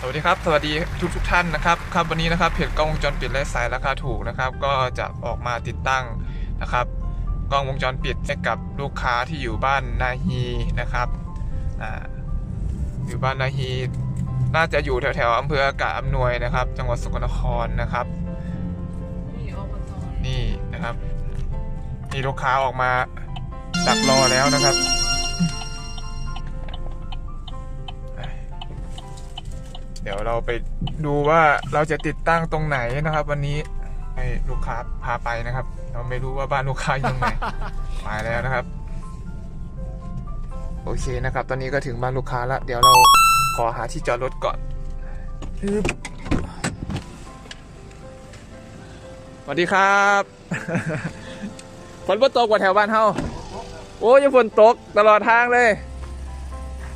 สวัสดีครับ สวัสดีทุกทุกๆท่านนะครับครับวันนี้นะครับเพจกล้องวงจรปิดและสายราคาถูกนะครับ ก็จะออกมาติดตั้งนะครับกล้องวงจรปิดให้กับลูกค้าที่อยู่บ้านนาฮีนะครับอ่าอยู่บ้านนาฮี น่าจะอยู่แถวๆอำเภออากาศอำนวยนะครับ จังหวัดสกลนครนะครับ นี่อบตนี่นะครับมีลูกค้าออกมาดักรอแล้วนะครับ เดี๋ยวเราไปดูว่าเราจะติดตั้งตรงไหนนะครับ วันนี้ให้ลูกค้าพาไปนะครับ เราไม่รู้ว่าบ้านลูกค้าอยู่ตรงไหนมาแล้วนะครับ โอเคนะครับ ตอนนี้ก็ถึงบ้านลูกค้าแล้วเดี๋ยวเราขอหาที่จอดรถก่อนฮึบสวัสดีครับฝนบ่ตกกว่าแถวบ้านเฮาโอ้ยยังฝนตกตลอดทางเลย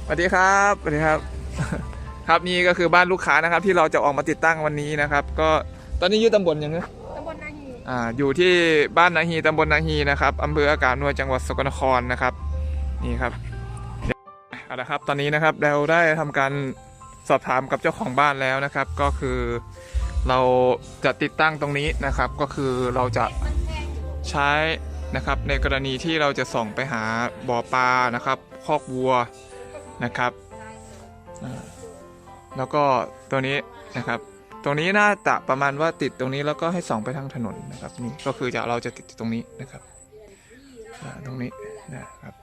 สวัสดีครับสวัสดีครับ ครับนี่ก็คือบ้านลูกค้านะครับที่เราจะออกมาติดตั้งวันนี้นะครับ ก็ตอนนี้อยู่ตำบลยังไงตำบลนาฮีอ่าอยู่ที่บ้านนาฮีตำบลนาฮีนะครับอำเภออากาศนวยจังหวัดสกลนครนะครับ นี่ครับเดี๋ยวเอาละครับตอนนี้นะครับเราได้ทำการสอบถามกับเจ้าของบ้านแล้วนะครับ ก็คือเราจะติดตั้งตรงนี้นะครับ ก็คือเราจะมันแพงอยู่ใช้นะครับ ในกรณีที่เราจะส่องไปหาบ่อปลานะครับคอกวัวนะครับอ่า แล้วก็ตัวนี้นะครับ ตรงนี้น่าจะประมาณว่าติดตรงนี้แล้วก็ให้ส่องไปทางถนนนะครับนี่ก็คือจะเราจะติดตรงนี้นะครับตรงนี้นะครับ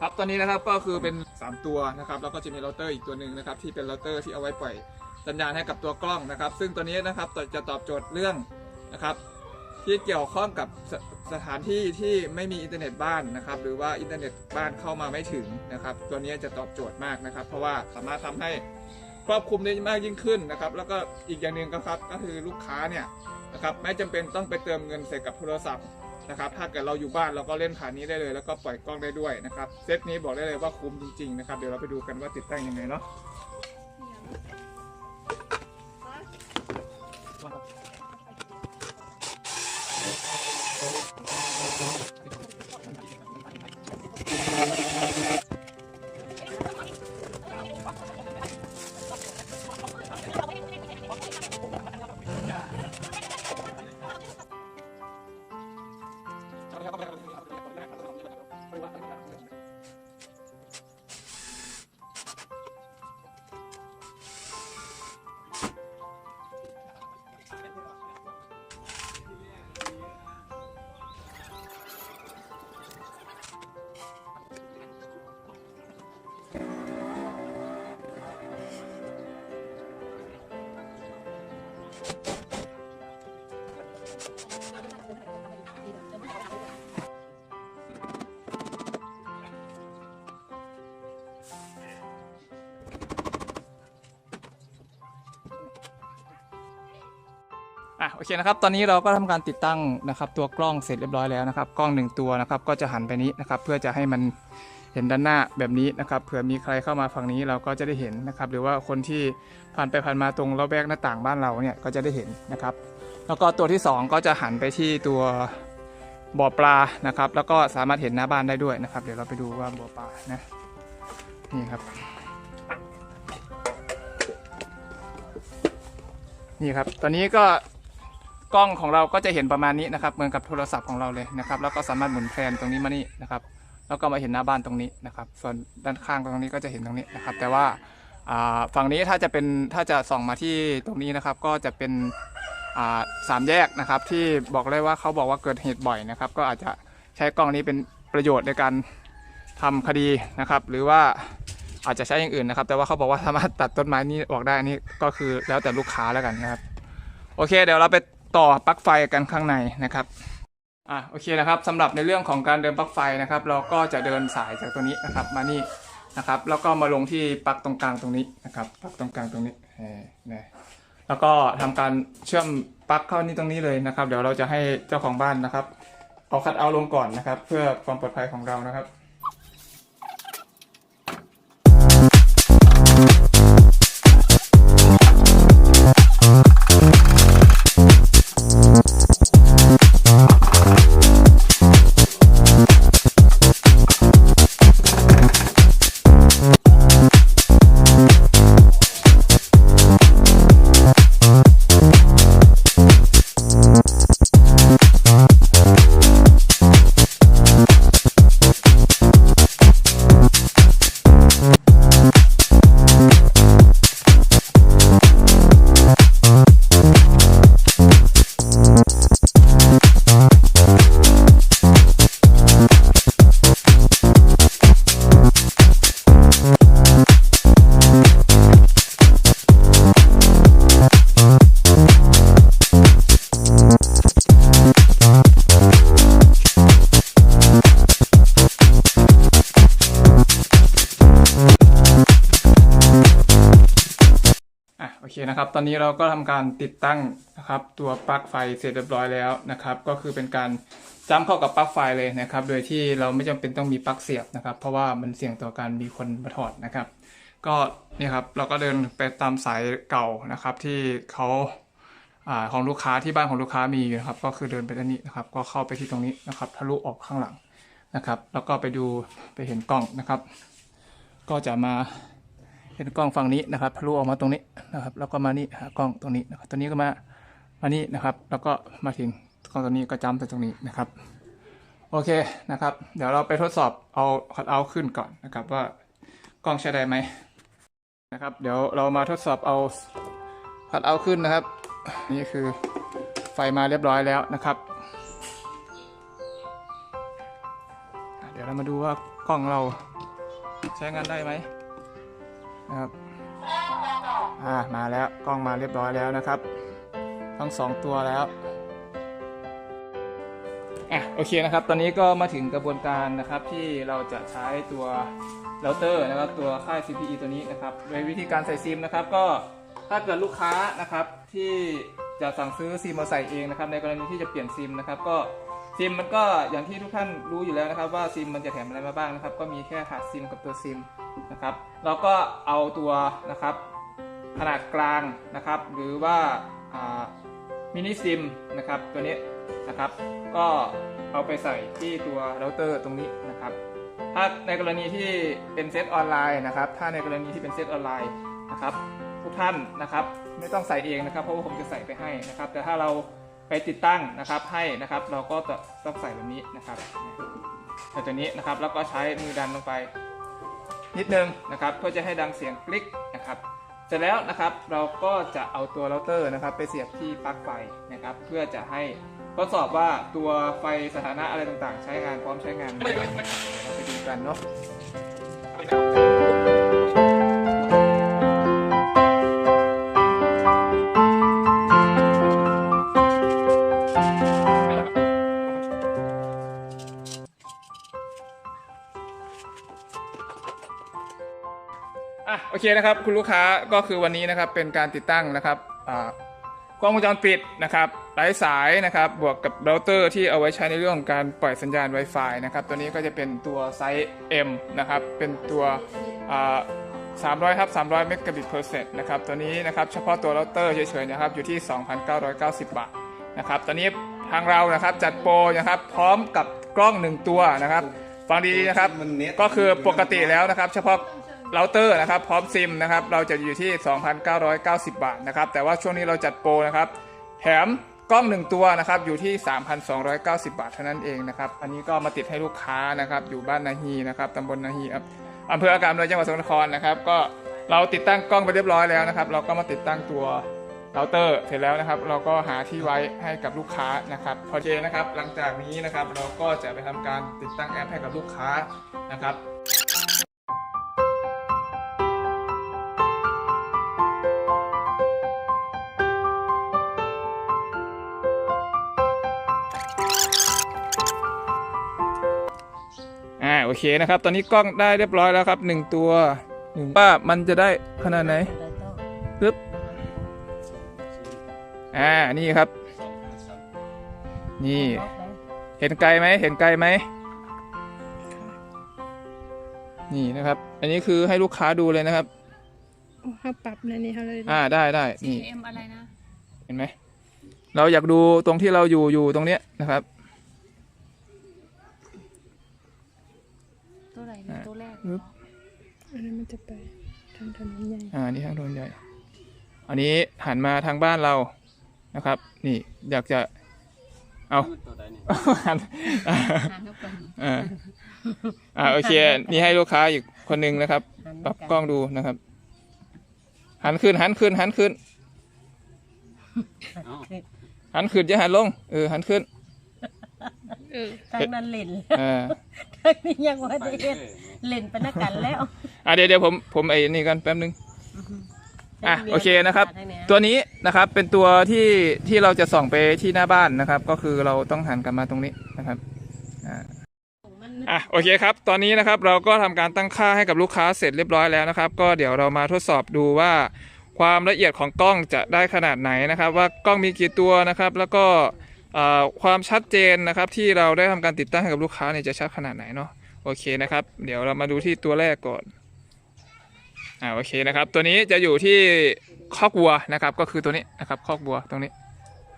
ครับตอนนี้นะครับก็คือเป็น 3 ตัวนะครับแล้วก็จะมีเราเตอร์อีกตัวหนึ่งนะครับที่เป็นเราเตอร์ที่เอาไว้ปล่อยสัญญาณให้กับตัวกล้องนะครับ ซึ่งตัวนี้นะครับจะตอบโจทย์เรื่องนะครับ ที่เกี่ยวข้องกับสสถานที่ที่ไม่มีอินเทอร์เน็ตบ้านนะครับ หรือว่าอินเทอร์เน็ตบ้านเข้ามาไม่ถึงนะครับ ตัวนี้จะตอบโจทย์มากนะครับ เพราะว่าสามารถทำให้ครอบคลุมได้มากยิ่งขึ้นนะครับ แล้วก็อีกอย่างหนึ่งก็ครับก็คือลูกค้าเนี่ยนะครับไม่จำเป็นต้องไปเติมเงินใส่กับโทรศัพท์นะครับถ้าเกิดเราอยู่บ้านเราก็เล่นผ่านนี้ได้เลย แล้วก็ปล่อยกล้องได้ด้วยนะครับเซตนี้บอกได้เลยว่าคุ้มจริงๆนะครับเดี๋ยวเราไปดูกันว่าติดตั้งยังไงเนาะ อะโอเคนะครับตอนนี้เราก็ทำการติดตั้งนะครับ ตัวกล้องเสร็จเรียบร้อยแล้วนะครับ กล้องหนึ่งตัวนะครับก็จะหันไปนี้นะครับ เพื่อจะให้มันเห็นด้านหน้าแบบนี้นะครับเผื่อมีใครเข้ามาฝั่งนี้เราก็จะได้เห็นนะครับ หรือว่าคนที่ผ่านไปผ่านมาตรงระแวกหน้าต่างบ้านเราเนี่ยก็จะได้เห็นนะครับ แล้วก็ตัวที่สองก็จะหันไปที่ตัวบ่อปลานะครับ แล้วก็สามารถเห็นหน้าบ้านได้ด้วยนะครับ เดี๋ยวเราไปดูว่าบ่อปลานะนี่ครับนี่ครับ ตอนนี้ก็ กล้องของเราก็จะเห็นประมาณนี้นะครับ เหมือนกับโทรศัพท์ของเราเลยนะครับ แล้วก็สามารถหมุนแพลนตรงนี้มานี่นะครับ แล้วก็มาเห็นหน้าบ้านตรงนี้นะครับ ส่วนด้านข้างตรงนี้ก็จะเห็นตรงนี้นะครับ แต่ว่าฝั่งนี้ถ้าจะเป็นถ้าจะส่องมาที่ตรงนี้นะครับ ก็จะเป็นสามแยกนะครับที่บอกเลยว่าเขาบอกว่าเกิดเหตุบ่อยนะครับ ก็อาจจะใช้กล้องนี้เป็นประโยชน์ในการทำคดีนะครับ หรือว่าอาจจะใช้อย่างอื่นนะครับ แต่ว่าเขาบอกว่าสามารถตัดต้นไม้นี้ออกได้นี่ก็คือแล้วแต่ลูกค้าแล้วกันนะครับ โอเค เดี๋ยวเราไป ต่อปลั๊กไฟกันข้างในนะครับอะโอเคนะครับสำหรับในเรื่องของการเดินปลั๊กไฟนะครับ เราก็จะเดินสายจากตัวนี้นะครับ มานี่นะครับ แล้วก็มาลงที่ปลั๊กตรงกลางตรงนี้นะครับปลั๊กตรงกลางตรงนี้เออนะแล้วก็ทำการเชื่อมปลั๊กเข้านี่ตรงนี้เลยนะครับ เดี๋ยวเราจะให้เจ้าของบ้านนะครับ เอาคัดเอาลงก่อนนะครับ เพื่อความปลอดภัยของเรานะครับ นะครับ ตอนนี้เราก็ทำการติดตั้งนะครับ ตัวปลั๊กไฟเสร็จเรียบร้อยแล้วนะครับ ก็คือเป็นการจ้ำเข้ากับปลั๊กไฟเลยนะครับ โดยที่เราไม่จำเป็นต้องมีปลั๊กเสียบนะครับ เพราะว่ามันเสี่ยงต่อการมีคนมาถอดนะครับ ก็นี่ครับเราก็เดินไปตามสายเก่านะครับ ที่เขาอ่าของลูกค้าที่บ้านของลูกค้ามีอยู่นะครับ ก็คือเดินไปด้านนี้นะครับ ก็เข้าไปที่ตรงนี้นะครับ ทะลุออกข้างหลังนะครับ แล้วก็ไปดูไปเห็นกล้องนะครับ ก็จะมา เห็นกล้องฝั่งนี้นะครับทะลุออกมาตรงนี้นะครับ แล้วก็มานี่หากล้องตรงนี้นะครับตัวนี้ก็มามานี่นะครับ แล้วก็มาถึงกล้องตัวนี้ก็จำไปตรงนี้นะครับ โอเคนะครับ เดี๋ยวเราไปทดสอบเอาคัดเอาขึ้นก่อนนะครับ ว่ากล้องใช้ได้ไหมนะครับ เดี๋ยวเรามาทดสอบเอาคัดเอาขึ้นนะครับ นี่คือไฟมาเรียบร้อยแล้วนะครับ เดี๋ยวเรามาดูว่ากล้องเราใช้งานได้ไหม นะครับอ่ามาแล้วกล้องมาเรียบร้อยแล้วนะครับ ทั้งสองตัวแล้วอะโอเคนะครับ ตอนนี้ก็มาถึงกระบวนการนะครับที่เราจะใช้ตัวเราเตอร์นะครับตัวค่าย CPE ตัวนี้นะครับโดยวิธีการใส่ซิมนะครับ ก็ถ้าเกิดลูกค้านะครับที่จะสั่งซื้อซิมมาใส่เองนะครับ ในกรณีที่จะเปลี่ยนซิมนะครับ ก็ ซิมมันก็อย่างที่ทุกท่านรู้อยู่แล้วนะครับ ว่าซิมมันจะแถมอะไรมาบ้างนะครับ ก็มีแค่ขาดซิมกับตัวซิมนะครับ เราก็เอาตัวนะครับ ขนาดกลางนะครับ หรือว่ามินิซิมนะครับตัวนี้นะครับ ก็เอาไปใส่ที่ตัวเราเตอร์ตรงนี้นะครับ ถ้าในกรณีที่เป็นเซตออนไลน์นะครับ ถ้าในกรณีที่เป็นเซตออนไลน์นะครับ ทุกท่านนะครับ ไม่ต้องใส่เองนะครับ เพราะว่าผมจะใส่ไปให้นะครับ แต่ถ้าเรา ไปติดตั้งนะครับให้นะครับ เราก็จะต้องใส่แบบนี้นะครับใส่ตัวนี้นะครับแล้วก็ใช้มือดันลงไป นิดนึงนะครับเพื่อจะให้ดังเสียงคลิกนะครับเสร็จแล้วนะครับเราก็จะเอาตัวเราเตอร์นะครับ ไปเสียบที่ปลั๊กไฟนะครับ เพื่อจะให้ทดสอบว่าตัวไฟสถานะอะไรต่างๆ ใช้งานพร้อมใช้งานเราไปดูกันเนาะ อะโอเคนะครับ คุณลูกค้าก็คือวันนี้นะครับเป็นการติดตั้งนะครับอ่ากล้องวงจรปิดนะครับไร้สายนะครับ บวกกับเราเตอร์ที่เอาไว้ใช้ในเรื่องของการปล่อยสัญญาณ Wi-Fi นะครับ ตัวนี้ก็จะเป็นตัวไซส์ M นะครับ เป็นตัวอ่า300ครับ300เมกะบิต per s e c นะครับ ตัวนี้นะครับเฉพาะตัวเราเตอร์เฉยๆนะครับ อยู่ที่ 2,990 บาทนะครับ ตอนนี้ทางเรานะครับจัดโปรนะครับพร้อมกับกล้อง 1 ตัวนะครับ ฟังดีๆนะครับมันเน็ตก็คือปกติแล้วนะครับ เฉพาะ เราเตอร์นะครับพร้อมซิมนะครับเราจะอยู่ที่ 2,990 บาทนะครับแต่ว่าช่วงนี้เราจัดโปรนะครับแถมกล้องหนึ่งตัวนะครับอยู่ที่ 3,290 บาทเท่านั้นเองนะครับอันนี้ก็มาติดให้ลูกค้านะครับอยู่บ้านนาฮีนะครับตำบลนาฮีครับอำเภออากาศเลยจังหวัดสกลนครนะครับก็เราติดตั้งกล้องไปเรียบร้อยแล้วนะครับเราก็มาติดตั้งตัวเราเตอร์เสร็จแล้วนะครับ เราก็หาที่ไว้ให้กับลูกค้านะครับพอเจนะครับหลังจากนี้นะครับเราก็จะไปทำการติดตั้งแอปให้กับลูกค้านะครับ โอเคนะครับ ตอนนี้กล้องได้เรียบร้อยแล้วครับหนึ่งตัวหนึ่งว่ามันจะได้ขนาดไหนปึ๊บอ่านี่ครับ นี่ เห็นไกลไหมเห็นไกลไหมนี่นะครับ อันนี้คือให้ลูกค้าดูเลยนะครับเขาปรับในนี้เขาเลยอ่าได้ได้นี่ CM อะไรนะ เห็นไหม เราอยากดูตรงที่เราอยู่อยู่ตรงเนี้ยนะครับ ตัว ไหนนะตัวแรกปึ๊บอันนั้นมันจะไปทางถนนใหญ่ อ่านี่ทางโดนใหญ่ อันนี้หันมาทางบ้านเรานะครับ นี่อยากจะเอาหันอ่าหางเข้าไปอ่าอ่าโอเคนี่ให้ลูกค้าอีกคนหนึ่งนะครับ ปรับกล้องดูนะครับ หันขึ้นหันขึ้นหันขึ้นหันขึ้นจะหันลงเออหันขึ้น เออทางนั้นเล่นอ่าทางนี้ยังว่าได้เฮ็ดเล่นไปนักกันแล้วอ่าเดี๋ยวเดี๋ยวผมผมไอ้นี่กันแป๊บนึงอะโอเคนะครับทางเนี้ยตัวนี้นะครับเป็นตัวที่ที่เราจะส่องไปที่หน้าบ้านนะครับ ก็คือเราต้องหันกลับมาตรงนี้นะครับอ่ามันอะโอเคครับ ตอนนี้นะครับเราก็ทำการตั้งค่าให้กับลูกค้าเสร็จเรียบร้อยแล้วนะครับ ก็เดี๋ยวเรามาทดสอบดูว่า ความละเอียดของกล้องจะได้ขนาดไหนนะครับ ว่ากล้องมีกี่ตัวนะครับ แล้วก็อ่า ความชัดเจนนะครับที่เราได้ทำการติดตั้งให้กับลูกค้าเนี่ยจะชัดขนาดไหนเนาะโอเคนะครับ เดี๋ยวเรามาดูที่ตัวแรกก่อนอ่าโอเคนะครับ ตัวนี้จะอยู่ที่คอกวัวนะครับ ก็คือตัวนี้นะครับคอกวัวตรงนี้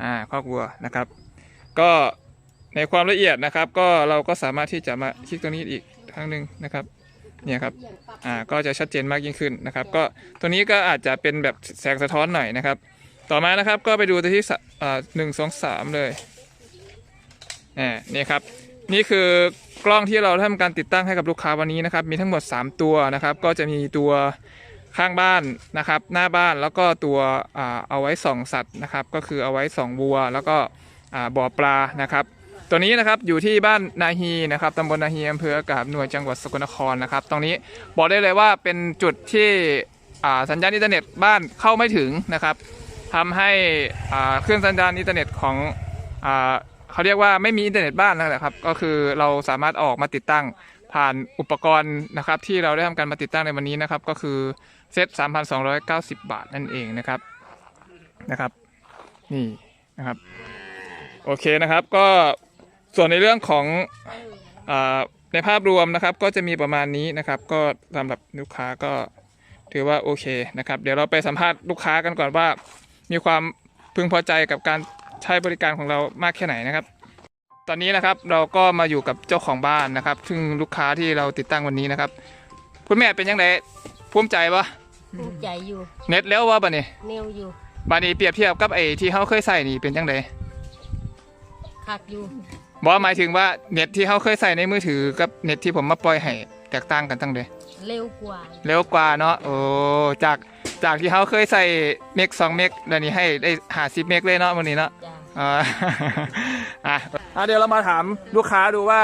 อ่าคอกวัวนะครับ ก็ในความละเอียดนะครับ ก็เราก็สามารถที่จะมาคลิกตรงนี้อีกครั้งหนึ่งนะครับเนี่ยครับ อ่า ก็จะชัดเจนมากยิ่งขึ้นนะครับ ก็ตัวนี้ก็อาจจะเป็นแบบแสงสะท้อนหน่อยนะครับ ต่อมานะครับก็ไปดูตัวที่หนึ่งสองสามเลยอ่านี่ครับ นี่คือกล้องที่เราทำการติดตั้งให้กับลูกค้าวันนี้นะครับ มีทั้งหมด 3 ตัวนะครับ ก็จะมีตัวข้างบ้านนะครับ หน้าบ้านแล้วก็ตัวอเอาไว้ส่องสัตว์นะครับ ก็คือเอาไว้ส่องวัว แล้วก็บ่อปลานะครับตัวนี้นะครับอยู่ที่บ้านนาฮีนะครับตำบลนาฮีอำเภอกาบหน่วยจังหวัดสกลนครนะครับตรงนี้บอกได้เลยว่าเป็นจุดที่สัญญาณอินเทอร์เน็ตบ้านเข้าไม่ถึงนะครับ ทำให้เครื่องสัญญาณอินเทอร์เน็ตของอเขาเรียกว่าไม่มีอินเทอร์เน็ตบ้านนั่นแหละครับ ก็คือเราสามารถออกมาติดตั้งผ่านอุปกรณ์นะครับ ที่เราได้ทำการมาติดตั้งในวันนี้นะครับ ก็คือเซต 3,290 บาทนั่นเองนะครับนะครับ นี่นะครับ โอเคนะครับก็ส่วนในเรื่องของอในภาพรวมนะครับ ก็จะมีประมาณนี้นะครับ ก็สำหรับลูกค้าก็ถือว่าโอเคนะครับ เดี๋ยวเราไปสัมภาษณ์ลูกค้ากันก่อนว่า มีความพึงพอใจกับการใช้บริการของเรามากแค่ไหนนะครับ ตอนนี้นะครับเราก็มาอยู่กับเจ้าของบ้านนะครับ ซึ่งลูกค้าที่เราติดตั้งวันนี้นะครับคุณแม่เป็นยังไงภูมิใจปะภูมิใจอยู่ เน็ตแล้วว่าบัดนี้เนวอยู่บัดนี้เปรียบเทียบกับไอ้ที่เขาเคยใส่นี่เป็นยังไงคักอยู่บอกหมายถึงว่าเน็ตที่เขาเคยใส่ในมือถือกับเน็ตที่ผมมาปล่อยให้แตกต่างกันตั้งเดยเร็วกว่า เร็วกว่าเนาะโอ้จาก จากที่เขาเคยใส่เมกสองเมกเดี๋ยวนี้ให้ได้หาสิบเมกเลยเนาะวันนี้เนาะจ้าอ่า อะอะเดี๋ยวเรามาถามลูกค้าดูว่า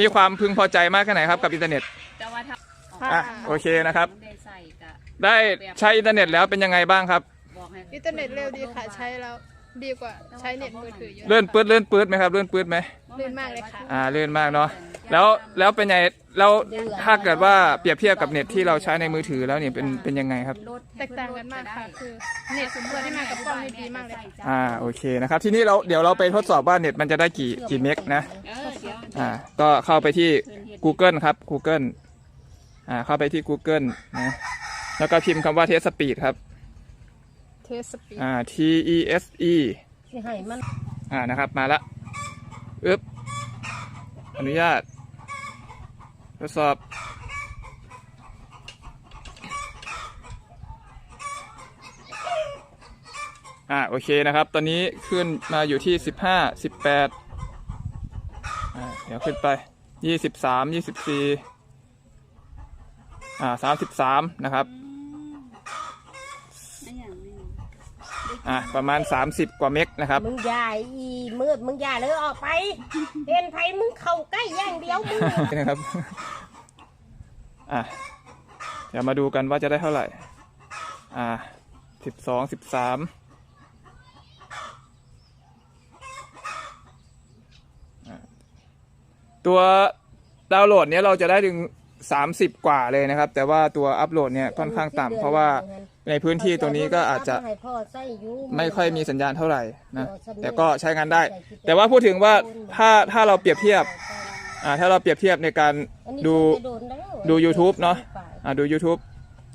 มีความพึงพอใจมากแค่ไหนครับกับอินเทอร์เน็ตแต่ว่าถ้าอะโอเคนะครับ ได้ใส่ก็ได้ใช้อินเทอร์เน็ตแล้วเป็นยังไงบ้างครับ บอกให้อินเทอร์เน็ตเร็วดีค่ะใช้แล้วดีกว่าใช้เน็ตมือถือเยอะ เลื่อนปื๊ดเลื่อนปื๊ดไหมครับเลื่อนปื๊ดไหม ลื่นมากเลยค่ะ อ่าเลื่อนมากเนาะแล้วแล้วเป็นไง แล้วถ้าเกิดว่าเปรียบเทียบกับเน็ตที่เราใช้ในมือถือแล้วเนี่ยเป็นเป็นยังไงครับ แตกต่างกันมากค่ะคือเน็ตตัวที่มากับกล้องนี่ดีมากเลยค่ะอ่าโอเคนะครับ ทีนี้เราเดี๋ยวเราไปทดสอบว่าเน็ตมันจะได้กี่กี่เมกนะเออเดี๋ยวอ่าก็เข้าไปที่ Google ครับ Google อ่าเข้าไปที่ Google นะแล้วก็พิมพ์คำว่า test speed ครับเทสสปีดอ่า T E S E สิให้มันอ่านะครับมาละอึ๊บอนุญาต ทดสอบอ่าโอเคนะครับ ตอนนี้ขึ้นมาอยู่ที่สิบห้าสิบแปดอ่าเดี๋ยวขึ้นไปยี่สิบสามยี่สิบสี่อ่าสามสิบสามนะครับ ไม่อย่างนี้ อ่าประมาณ 30 กว่าเมกนะครับ มึงอย่าอีมืดมึงอย่าเลยออกไปเห็นไผมึงเข้าใกล้อย่างเดียวมึงนะครับอะเดี๋ยวมาดูกันว่าจะได้เท่าไหร่ อ่าสิบสองสิบสามตัวดาวน์โหลดเนี้ยเราจะได้ถึงสามสิบกว่าเลยนะครับ แต่ว่าตัวอัปโหลดเนี่ยค่อนข้างต่ำเพราะว่า ในพื้นที่ตรงนี้ก็อาจจะให้พ่อใส่อยู่ไม่ค่อยมีสัญญาณเท่าไหร่นะแต่ก็ใช้งานได้ แต่ว่าพูดถึงว่าถ้าถ้าเราเปรียบเทียบอ่าถ้าเราเปรียบเทียบในการอันนี้ดูจะโนแล้วดู YouTube เนอะอ่าดู YouTube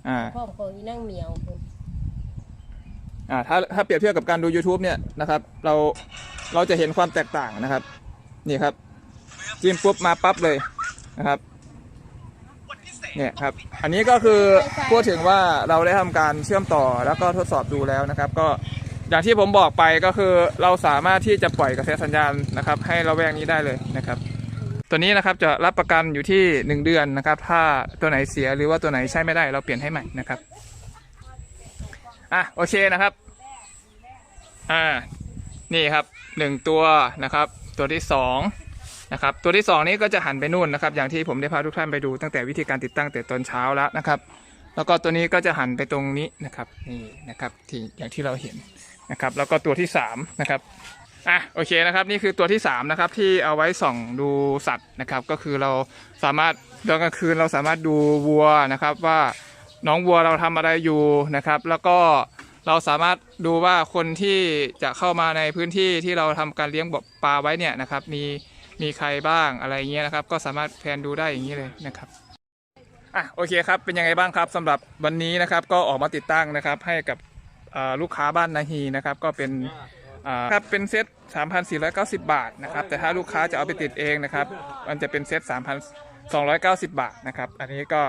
อ่าพ่อของอีนั่งเหมียวคุณอ่าถ้าถ้าเปรียบเทียบกับการดู YouTube เนี่ยนะครับ เราเราจะเห็นความแตกต่างนะครับ นี่ครับจิ้มปุ๊บมาปั๊บเลยนะครับ เนี่ยครับ อันนี้ก็คือพูดถึงว่าเราได้ทำการเชื่อมต่อแล้วก็ทดสอบดูแล้วนะครับ ก็อย่างที่ผมบอกไปก็คือเราสามารถที่จะปล่อยกระแสสัญญาณนะครับ ให้เราแวกนี้ได้เลยนะครับ ตัวนี้นะครับจะรับประกันอยู่ที่ 1 เดือนนะครับ ถ้าตัวไหนเสียหรือว่าตัวไหนใช้ไม่ได้เราเปลี่ยนให้ใหม่นะครับอะโอเคนะครับอ่านี่ครับหนึ่งตัวนะครับ ตัวที่สอง นะครับตัวที่สองนี้ก็จะหันไปนู่นนะครับ อย่างที่ผมได้พาทุกท่านไปดูตั้งแต่วิธีการติดตั้งแต่ตอนเช้าแล้วนะครับ แล้วก็ตัวนี้ก็จะหันไปตรงนี้นะครับนี่นะครับที่อย่างที่เราเห็นนะครับ แล้วก็ตัวที่สามนะครับอะโอเคนะครับนี่คือตัวที่สามนะครับที่เอาไว้ส่องดูสัตว์นะครับ ก็คือเราสามารถตอนกลางคืนเราสามารถดูวัวนะครับว่าน้องวัวเราทำอะไรอยู่นะครับ แล้วก็เราสามารถดูว่าคนที่จะเข้ามาในพื้นที่ที่เราทำการเลี้ยงบปลาไว้เนี่ยนะครับ มี มีใครบ้างอะไรเงี้ยนะครับ ก็สามารถแพนดูได้อย่างนี้เลยนะครับอะโอเคครับเป็นยังไงบ้างครับสำหรับวันนี้นะครับก็ออกมาติดตั้งนะครับให้กับลูกค้าบ้านนาฮีนะครับก็เป็นครับเป็นเซต 3,490 บาทนะครับแต่ถ้าลูกค้าจะเอาไปติดเองนะครับมันจะเป็นเซต 3,290 บาทนะครับอันนี้ก็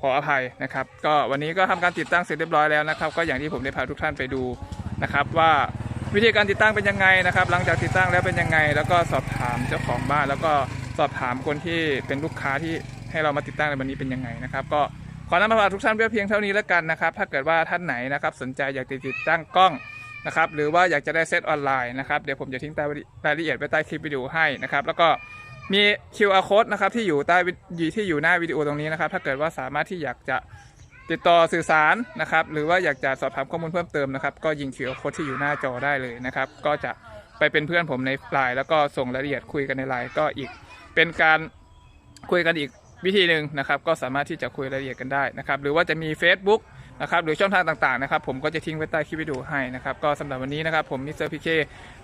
ขออภัยนะครับ ก็วันนี้ก็ทำการติดตั้งเสร็จเรียบร้อยแล้วนะครับ ก็อย่างที่ผมได้พาทุกท่านไปดูนะครับว่า วิธีการติดตั้งเป็นยังไงนะครับ หลังจากติดตั้งแล้วเป็นยังไง แล้วก็สอบถามเจ้าของบ้าน แล้วก็สอบถามคนที่เป็นลูกค้าที่ให้เรามาติดตั้งในวันนี้เป็นยังไงนะครับก็ขอนำมาฝากทุกท่านเพียงเท่านี้แล้วกันนะครับถ้าเกิดว่าท่านไหนนะครับสนใจอยากติดตั้งกล้องนะครับหรือว่าอยากจะได้เซตออนไลน์นะครับเดี๋ยวผมจะทิ้งรายละเอียดไว้ใต้คลิปวิดีโอให้นะครับแล้วก็มี QR code นะครับที่อยู่ใต้ที่อยู่หน้าวิดีโอตรงนี้นะครับถ้าเกิดว่าสามารถที่อยากจะ ติดต่อสื่อสารนะครับ หรือว่าอยากจะสอบถามข้อมูลเพิ่มเติมนะครับ ก็ยิง QR code ที่อยู่หน้าจอได้เลยนะครับ ก็จะไปเป็นเพื่อนผมในไลน์แล้วก็ส่งรายละเอียดคุยกันในไลน์ก็อีก เป็นการคุยกันอีกวิธีหนึ่งนะครับ ก็สามารถที่จะคุยรายละเอียดกันได้นะครับ หรือว่าจะมี Facebook นะครับหรือช่องทางต่างๆนะครับ ผมก็จะทิ้งไว้ใต้คลิปวิดีโอให้นะครับ ก็สำหรับวันนี้นะครับ ผมมิสเตอร์พีเค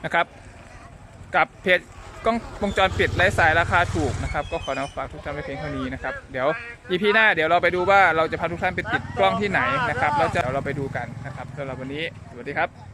นะครับ กับเพจกล้องวงจรปิดไร้สายราคาถูกนะครับ ก็ขอนำฝากทุกท่านไว้เพียงเท่านี้นะครับ เดี๋ยว EP หน้าเดี๋ยวเราไปดูว่าเราจะพาทุกท่านไปติดกล้องที่ไหนนะครับแล้วจะเดี๋ยวเราไปดูกันนะครับสำหรับวันนี้สวัสดีครับ